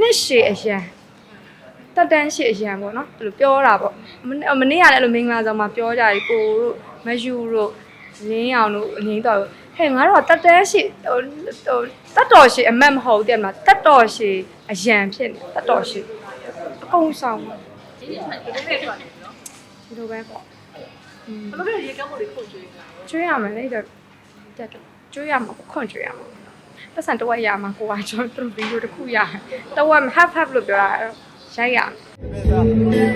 နှစ်ရှည်အရန်တက်တန်းရှည်အရန်ပေါ့နော်အဲ့လိုပြောတာပေါ့မနေ့မနေ့ကလည်းအဲ့လိုမင်္ဂလာဆောင်မှာပြောကြတယ်ကိုတို့မယူတို့လင်းအောင်တို့အငိမ့်တော်တို့ဟဲ့ငါတို့ကတက်တန်းရှည်ဟိုဟိုတက်တော်ရှည်အမတ်မဟုတ်တဲ့မလားတက်တော်ရှည်အရန်ဖြစ်နေတက်တော်ရှည်အကုန်ဆောင်ပါဒီနေ့မှဒီနေ့ထွက်နေနော်ဒီလိုပဲပေါ့อืมဘယ်လိုလဲရေကမ်းမို့လေးခုတ်ကျွေးတာကျွေးရမယ်လေတော့တက်တော့ကျွေးရမှာပေါ့ခွန့်ကျွေးရမှာ ပတ်စံတော့ရမှာကိုကကျွန်တော်တို့ဗီဒီယိုတစ်ခုရတော့ half half လို့ပြောတာအဲ့တော့ရိုက်ရမယ်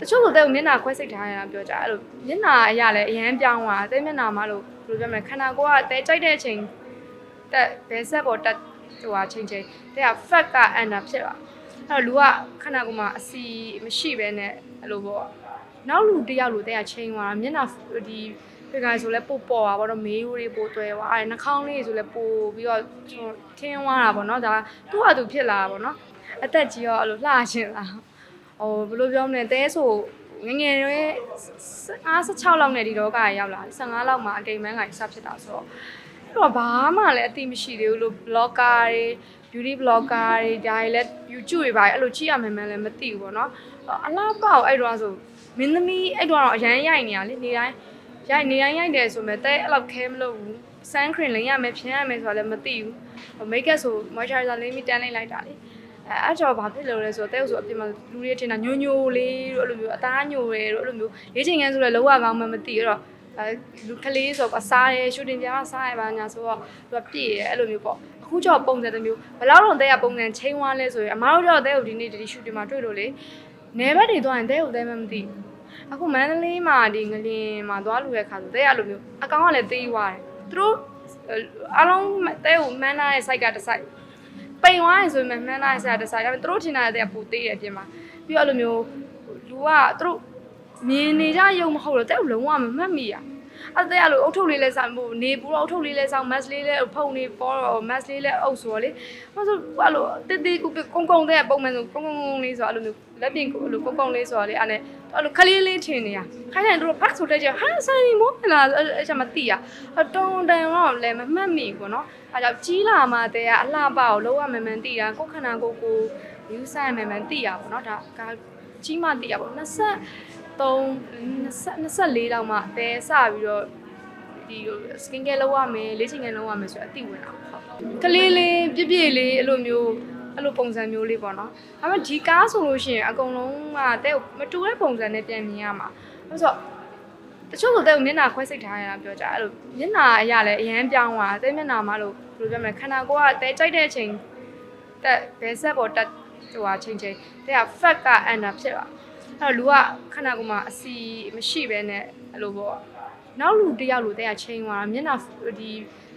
တချို့ဆိုတဲ့မျက်နှာခွဲစိတ်ထားရတာပြောကြအဲ့လိုမျက်နှာအရလည်းအရန်ပြောင်းသွားတဲ့မျက်နှာမှလို့ဘယ်လိုပြောမလဲခန္ဓာကိုယ်ကတဲကြိုက်တဲ့အချိန်တက်ဘဲဆက်ပေါ်တက်ဟိုဟာချိန်ချိန်တဲ့က fat ကအန်တာဖြစ်သွားအဲ့တော့လူကခန္ဓာကိုယ်မှာအစီမရှိဘဲနဲ့အဲ့လိုပေါ့ နောက်လူတစ်ယောက်လူတဲ့ကချိန်သွားတာမျက်နှာဒီဒီကဆိုလဲပို့ပေါ်တာပေါ့နော်မေးရိုးတွေပို့သွဲသွားအဲ့နှာခေါင်းလေးဆိုလဲပို့ပြီးတော့ကျွန်တော်ထင်းသွားတာပေါ့နော်ဒါသူ့ဟာသူဖြစ်လာတာပေါ့နော်အသက်ကြီးရောအဲ့လိုလှချင်လာဟိုဘယ်လိုပြောမလဲတဲဆိုငယ်ငယ်ရွယ်56လောက်နဲ့ဒီတော့ကရောက်လာ15လောက်မှာအကိမ်မန်းကစဖြစ်တာဆိုတော့အဲ့တော့ဘာမှလည်းအတိမရှိသေးဘူးလို့ blogger တွေ beauty blogger တွေဒါတွေလည်း YouTube တွေပါအဲ့လိုကြည့်ရမှန်းမှန်းလည်းမသိဘူးပေါ့နော်အလားပေါ့အဲ့တော့ဆို မင်းသမီးအဲ့တော့အရန်ရိုက်နေရလေနေတိုင်းရိုက်နေတိုင်းရိုက်တယ်ဆိုမဲ့တဲအဲ့လောက်ခဲမလို့ဘူး sun cream လိမ့်ရမယ်ဖြန်းရမယ်ဆိုတာလည်းမသိဘူး make up ဆို moisturizer လိမ့်ပြီးတန်းလိုက်လိုက်တာလေအဲအဲ့တော့ဘာဖြစ်လို့လဲဆိုတော့တဲ့ဥဆိုအပြင်မှာလူတွေထင်တာညိုညိုလေးတို့အဲ့လိုမျိုးအသားညိုတယ်တို့အဲ့လိုမျိုးလေးချိန်ငန်းဆိုလည်းလောကကောင်းမှမသိရတော့အဲလူကလေးဆိုတော့အစားရဲရှူတင်ပြားစားရပါညာဆိုတော့သူကပြည့်ရဲအဲ့လိုမျိုးပေါ့အခုကျတော့ပုံစံတစ်မျိုးဘယ်လောက်တော့တဲ့ကပုံစံချိန်ဝါလဲဆိုရင်အမားတို့တော့တဲ့ကိုဒီနေ့ဒီရှူတင်မှာတွေ့လို့လေနေဘက်တွေသွားရင်တဲ့ကိုတဲ့မှမသိ အခုမန္တလေးမှာဒီငလင်မှာသွားလူရဲ့ခါဆိုတဲ့ကလိုမျိုးအကောင်ကလည်းသေးသွားတယ်သူတို့အလုံးတဲ့ကိုမန်းလာတဲ့ site ကတစ် site ပိန်သွားရင်ဆိုရင်မှန်းလာဆရာတစားဒါပေမဲ့သူတို့ထင်တာတဲ့ပူသေးတယ်ပြင်မှာပြီးတော့အဲ့လိုမျိုးလူကသူတို့မြင်နေကြရုံမဟုတ်တော့တဲ့လုံးဝမမှတ်မိရ အဲ့တဲ့အဲ့လိုအုတ်ထုတ်လေးလဲဆောင်ဖို့နေပူတော့အုတ်ထုတ်လေးလဲဆောင်မတ်လေးလဲဖုန်နေပေါ်တော့မတ်လေးလဲအုပ်ဆိုတော့လေဟိုဆိုအဲ့လိုတိတိကုကုန်းကုန်းတဲ့ပုံမှန်ဆိုကုန်းကုန်းလေးဆိုအဲ့လိုမျိုးလက်ပြင်ကိုအဲ့လိုကုန်းကုန်းလေးဆိုတော့လေအဲ့နဲ့အဲ့လိုခလေးလေးထင်နေရခိုင်းတယ်သူတို့ဖတ်ဆိုတဲ့ကျဟာဆိုင်မိုးမလားအဲ့ချက်မသိရတုံတန်တော့လည်းမမှတ်မိဘူးနော်အဲကြောင့်ကြီးလာမှတည်းကအလှပကိုလုံးဝမမှန်သိတာကိုယ်ခန္ဓာကိုယ်ကိုယူဆိုင်မှန်မှန်သိရပါတော့ဒါကကြီးမှသိရပါတော့ 23 24လောက်မှတဲစပြီးတော့ဒီ skin care လုပ်ရမယ်လေ့ကျင့်ခန်းလုပ်ရမယ်ဆိုတော့အသိဝင်တာပေါ့ကလေးလေးပြည့်ပြည့်လေးအဲ့လိုမျိုးအဲ့လိုပုံစံမျိုးလေးပေါ့နော်ဒါပေမဲ့ဒီကားဆိုလို့ရှိရင်အကုန်လုံးကတဲ့မတူတဲ့ပုံစံနဲ့ပြန်မြင်ရမှာအဲ့ဆိုတချို့ဆိုတဲ့မျက်နှာခွဲစိတ်ထားရတာပြောကြအဲ့လိုမျက်နှာအရလည်းအရန်ပြောင်းသွားတဲ့မျက်နှာမှလို့ဘယ်လိုပြောမလဲခန္ဓာကိုယ်ကတဲကြိုက်တဲ့အချိန်တက်ဘဲဆက်ပေါ်တက်ဟိုဟာချိန်ချိန်တဲ့က fat ကအန်တာဖြစ်သွား အဲ့တော့လူကခန္ဓာကိုယ်မှာအစီမရှိဘဲနဲ့အဲ့လိုပေါ့နောက်လူတစ်ယောက်လူတဲ့ကချိန်သွားတာမျက်နှာဒီ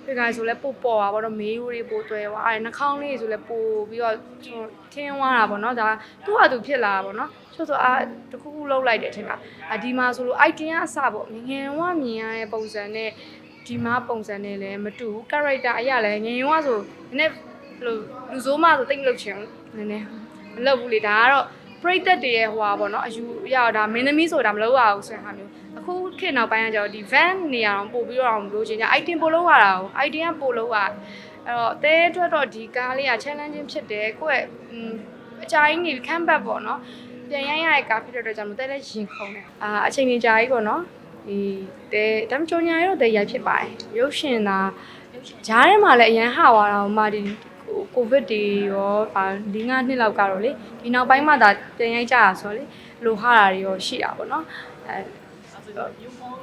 ဒီကဆိုလဲပို့ပေါ်တာပေါ့နော်မေးရိုးတွေပို့သွဲသွားအဲ့နှာခေါင်းလေးဆိုလဲပို့ပြီးတော့ကျွန်တော်ထင်းသွားတာပေါ့နော်ဒါသူ့ဟာသူဖြစ်လာတာပေါ့နော်ချို့ဆိုအာတခုခုလောက်လိုက်တယ်ထင်တာအဒီမှာဆိုလို့ item ကအစပေါ့ငငယ်ဝမြင်ရတဲ့ပုံစံနဲ့ဒီမှာပုံစံနဲ့လည်းမတူဘူး character အရာလည်းငငယ်ဝဆိုနည်းနည်းဘယ်လိုလူစိုးမဆိုတိတ်မလုပ်ချင်ဘူးနည်းနည်းမလုပ်ဘူးလေဒါကတော့ ပရိသတ်တွေရဲ့ဟိုပါပေါ့နော်အယူရတာမင်းသမီးဆိုတာမလုပ်ရဘူးဆိုတဲ့ဟာမျိုးအခုခေတ်နောက်ပိုင်းကကျတော့ဒီ van နေရာတော့ပို့ပြီးတော့မလို့ချင်ကြ item ပို့လို့ရတာကို item ကပို့လို့ရအဲ့တော့တဲအတွက်တော့ဒီကားလေးက challenging ဖြစ်တယ်ကိုယ့်ရဲ့အကြိုင်းနေခမ်းဘတ်ပေါ့နော်ပြန်ရိုင်းရတဲ့ကားဖြစ်တဲ့အတွက်ကြောင့်မို့တဲလည်းရင်ခုန်တယ်အာအချိန်ကြီးကြာကြီးပေါ့နော်ဒီတဲဒါမှမဟုတ်ညာရတော့တဲရိုက်ဖြစ်ပါတယ်ရုပ်ရှင်သာဂျားထဲမှာလည်းအရန်ဟသွားတာဟိုမှာဒီ ကိုဗစ်တွေရောအာ၄၅နှစ်လောက်ကတော့လေဒီနောက်ပိုင်းမှသာပြန်ရိုက်ကြတာဆိုတော့လေလိုဟာတာတွေရောရှိတာပေါ့နော်အဲ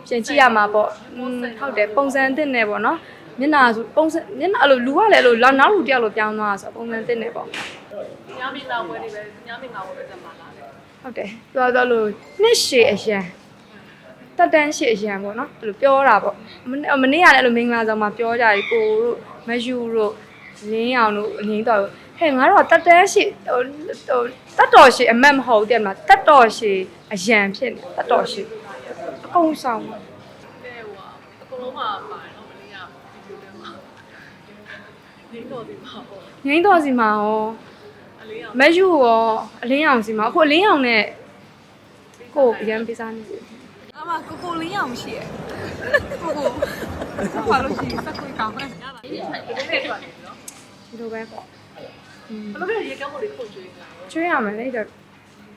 ပြန်ကြည့်ရမှာပေါ့อืมဟုတ်တယ်ပုံစံအသစ်နဲ့ပေါ့နော်မျက်နှာဆိုပုံစံမျက်နှာအဲ့လိုလူကလည်းအဲ့လိုနောက်လူတယောက်လိုပြောင်းသွားတာဆိုတော့ပုံစံအသစ်နဲ့ပေါ့ညမင်းလာဝဲနေပဲညမင်းလာဝဲပဲတက်မှာလားဟုတ်တယ်ပြောတော့လို့နှစ်ရှည်အရန်တက်တန်းရှည်အရန်ပေါ့နော်အဲ့လိုပြောတာပေါ့မနေ့မနေ့ကလည်းအဲ့လိုမင်္ဂလာဆောင်မှာပြောကြတယ်ကိုတို့မယူတို့ လင်းအောင်တို့အငိမ့်တော်တို့ဟဲ့ငါတို့ကတက်တန်းရှည်ဟိုဟိုတက်တော်ရှည်အမတ်မဟုတ်တဲ့မလားတက်တော်ရှည်အရန်ဖြစ်နေတက်တော်ရှည်အကုန်ဆောင်ပါတဲ့ဟိုအကုန်လုံးမှာပါတယ်နော်မင်းကဒီလိုတည်းမှာနေတော့ဒီမှာဟောငိမ့်တော်စီမှာရောအလေးအောင်မယူရောအလင်းအောင်စီမှာအခုအလင်းအောင်နဲ့ကိုအရန်ပေးစားနေတယ်အမကိုကိုလင်းအောင်ရှိရဲ့ဆက်ပါလို့ရှိရင်ဆက်ခွေးကောင်းတယ်ရတာဒီနေ့ထွက်ထွက်နေပြီနော် ဒီလိုပဲပေါ့อืมဘယ်လိုလဲရေကမ်းမို့လေးခုတ်ကျွေးနေတာကျွေးရမယ်လေတော့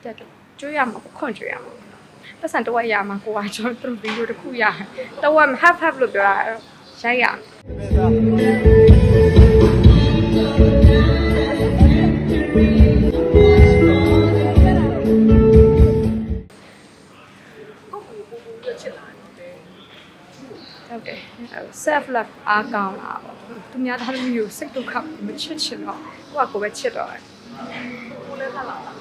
တက်တော့ကျွေးရမှာပေါ့ခွန့်ကျွေးရမှာပတ်စံတော့ရမှာကိုကကျွန်တော်တို့ဗီဒီယိုတစ်ခုရတော့ half half လို့ပြောတာအဲ့တော့ရိုက်ရမယ်ကိုကိုကိုကိုပြချစ်လာတယ်ဟုတ်တယ် self love အားကောင်းလာပေါ့ သူများသားသမီးကိုစိတ်ဒုက္ခမချစ်ချင်တော့ကိုကကိုပဲချစ်တော့တယ်ကိုလည်းဆက်လာတာ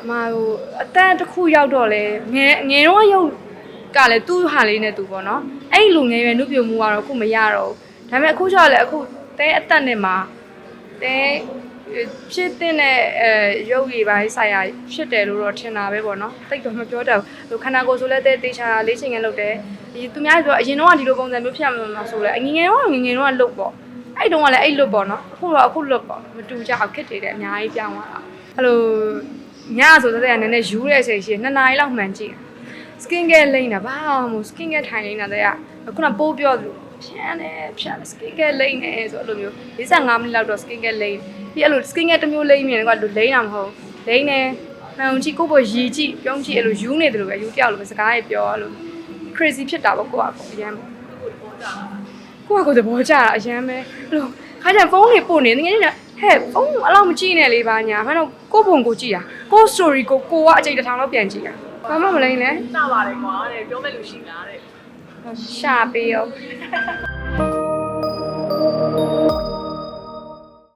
အမဟိုအတန်းတစ်ခုရောက်တော့လေငယ်ငယ်တော့ရုပ်ကလည်းသူ့ဟာလေးနဲ့သူပေါ့နော်အဲ့ဒီလူငယ်ရွယ်နှုတ်ပြမှုကတော့အခုမရတော့ဘူးဒါပေမဲ့အခုကျတော့လေအခုတဲအသက်နဲ့မှာတဲ ဖြစ်တဲ့အဲရုပ်ရည်ပိုင်းဆိုင်ရာဖြစ်တယ်လို့တော့ထင်တာပဲပေါ့နော်တိတ်တော့မပြောတတ်ဘူးဟိုခန္ဓာကိုယ်ဆိုလဲတဲတေချာလေးချိန်ငယ်လုပ်တယ်ဒီသူများပြောအရင်တော့ကဒီလိုပုံစံမျိုးဖြစ်မှာဆိုလဲအငငယ်တော့ငငယ်တော့လုတ်ပေါ့အဲ့တုန်းကလည်းအဲ့လုတ်ပေါ့နော်အခုတော့အခုလုတ်ပေါ့မတူကြအောင်ခက်တယ်တဲ့အများကြီးပြောင်းသွားတာအဲ့လိုညဆိုတဲ့ကနည်းနည်းယူတဲ့အချိန်ရှိနှစ်နာရီလောက်မှန်ကြည့် skin care လိမ့်တာဘာမှမဟုတ် skin care ထိုင်နေတာတဲ့ကခုနပိုးပြောသလို ဖြန်းတယ်ဖြန်းတယ် skin care လိမ့်နေဆိုအဲ့လိုမျိုး45မိနစ်လောက်တော့ skin care လိမ့်ပြီးအဲ့လို skin care တစ်မျိုးလိမ့်မြင်တယ်ကွာလိမ့်တာမဟုတ်လိမ့်နေမှန်ကြည့်ကိုယ့်ဘောရီကြည့်ပြုံးကြည့်အဲ့လိုယူနေတယ်လို့ပဲယူတယောက်လိုပဲစကားရေးပြောအဲ့လို crazy ဖြစ်တာပေါ့ကိုယ့်အကိုအရန်ကိုပေါ်ကြတာကိုယ့်အကိုသဘောကျတာအရန်ပဲအဲ့လိုခါကျဖုန်းတွေပို့နေငယ်ငယ်ဟဲ့ဖုန်းအဲ့လိုမကြည့်နဲ့လေပါညာမှန်တော့ကိုယ့်ဘုံကိုကြည့်တာကိုယ့် story ကိုကိုကအချိန်တစ်ထောင်လောက်ပြန်ကြည့်တာဘာမှမလိမ့်နဲ့စပါတယ်ကွာတဲ့ပြောမဲ့လူရှိလားတဲ့ ရှာပေးရော